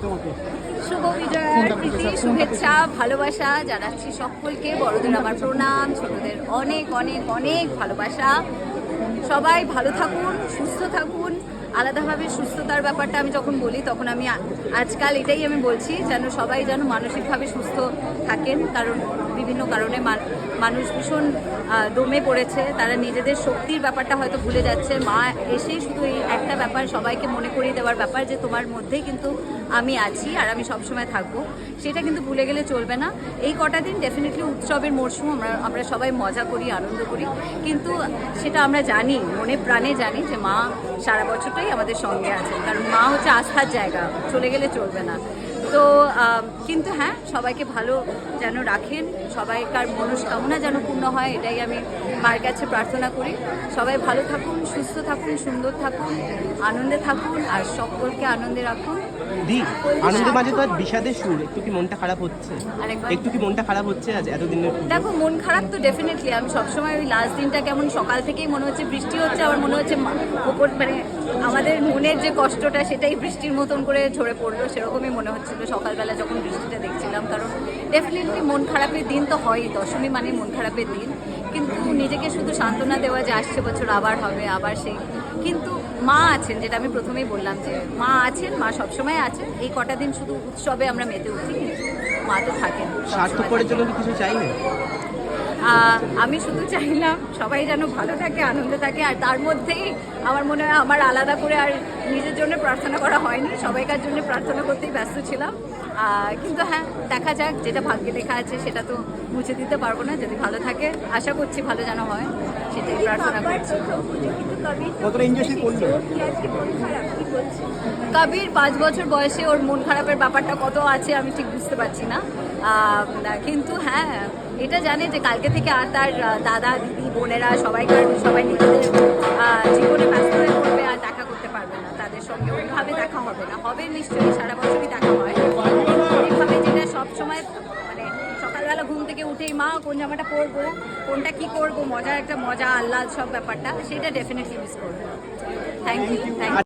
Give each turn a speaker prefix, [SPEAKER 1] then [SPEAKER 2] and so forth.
[SPEAKER 1] শুভ বিজয়ার প্রীতি, শুভেচ্ছা, ভালোবাসা জানাচ্ছি সকলকে। বড়দের আমার প্রণাম, ছোটদের অনেক অনেক অনেক ভালোবাসা। সবাই ভালো থাকুন, সুস্থ থাকুন। আলাদাভাবে সুস্থতার ব্যাপারটা আমি যখন বলি, তখন আমি আজকাল এটাই আমি বলছি যেন সবাই যেন মানসিকভাবে সুস্থ থাকেন। কারণ বিভিন্ন কারণে মান- মানুষ ভীষণ দমে পড়েছে। তারা নিজেদের শক্তির ব্যাপারটা হয়তো ভুলে যাচ্ছে। মা এসেই শুধু এই একটা ব্যাপার সবাইকে মনে করিয়ে দেওয়ার ব্যাপার যে, তোমার মধ্যেই কিন্তু আমি আছি আর আমি সবসময় থাকব। সেটা কিন্তু ভুলে গেলে চলবে না। এই কটা দিন ডেফিনেটলি উৎসবের মরশুম, আমরা আমরা সবাই মজা করি, আনন্দ করি। কিন্তু সেটা আমরা জানি, মনে প্রাণে জানি যে, মা সারা আমাদের সঙ্গে আছে। কারণ মা হচ্ছে আস্থার জায়গা চলে গেলে চলবে না। তো কিন্তু হ্যাঁ সবাইকে ভালো যেন রাখেন সবাইকার মনস্কামনা যেন পূর্ণ হয় এটাই আমি মার কাছে প্রার্থনা করি। সবাই ভালো থাকুন সুস্থ থাকুন সুন্দর থাকুন আনন্দে থাকুন আর সকলকে আনন্দে রাখুন।
[SPEAKER 2] দি আনন্দের মাঝে তো বিষাদের সুর একটু কি মনটা খারাপ হচ্ছে? একটু কি মনটা খারাপ হচ্ছে আজ এতদিনের
[SPEAKER 1] দেখো মন খারাপ তো ডেফিনেটলি আমি সবসময় ওই লাস্ট দিনটা কেমন সকাল থেকেই মনে হচ্ছে বৃষ্টি হচ্ছে আমার মনে হচ্ছে ওপর মানে আমাদের মনের যে কষ্টটা সেটাই বৃষ্টির মতন করে ঝরে পড়ল সেরকমই মনে হচ্ছিল সকালবেলা যখন বৃষ্টিটা দেখছিলাম কারণ ডেফিনেটলি মন খারাপের দিন তো হয় দশমী মানে মন খারাপের দিন। কিন্তু নিজেকে শুধু সান্ত্বনা দেওয়া যে আসছে বছর আবার হবে আবার সেই। কিন্তু মা আছেন যেটা আমি প্রথমেই বললাম যে মা আছেন মা সবসময় আছেন এই কটা দিন শুধু উৎসবে আমরা মেতে উঠি কিন্তু মা তো থাকেন
[SPEAKER 2] স্বার্থপরের জন্য কিছু চাই না
[SPEAKER 1] আমি শুধু চাইলাম সবাই যেন ভালো থাকে আনন্দে থাকে আর তার মধ্যেই আমার মনে হয় আমার আলাদা করে আর নিজের জন্য প্রার্থনা করা হয়নি সবাইকার জন্য প্রার্থনা করতেই ব্যস্ত ছিলাম। কিন্তু হ্যাঁ দেখা যাক যেটা ভাগ্যে লেখা আছে সেটা তো মুছে দিতে পারব না যদি ভালো থাকে আশা করছি ভালো যেন হয় সেটাই প্রার্থনা করছি। কবির পাঁচ বছর বয়সে ওর মন খারাপের ব্যাপারটা কত আছে আমি ঠিক বুঝতে পারছি না। কিন্তু হ্যাঁ এটা জানে যে কালকে থেকে আর তার দাদা, দিদি, বোনেরা সবাইকার, সবাই নিজেদের জীবনে ব্যস্ত হয়ে পড়বে আর দেখা করতে পারবে না। তাদের সঙ্গে ওইভাবে দেখা হবে না। হবে নিশ্চয়ই, সারা বছরই দেখা হয়। এইভাবে যেটা সবসময় মানে সকালবেলা ঘুম থেকে উঠেই, মা, কোন জামাটা পরবো? কোনটা কি করব মজার একটা মজা, আহ্লাদ, সব ব্যাপারটা, সেটা ডেফিনেটলি মিস করব থ্যাংক ইউ থ্যাংক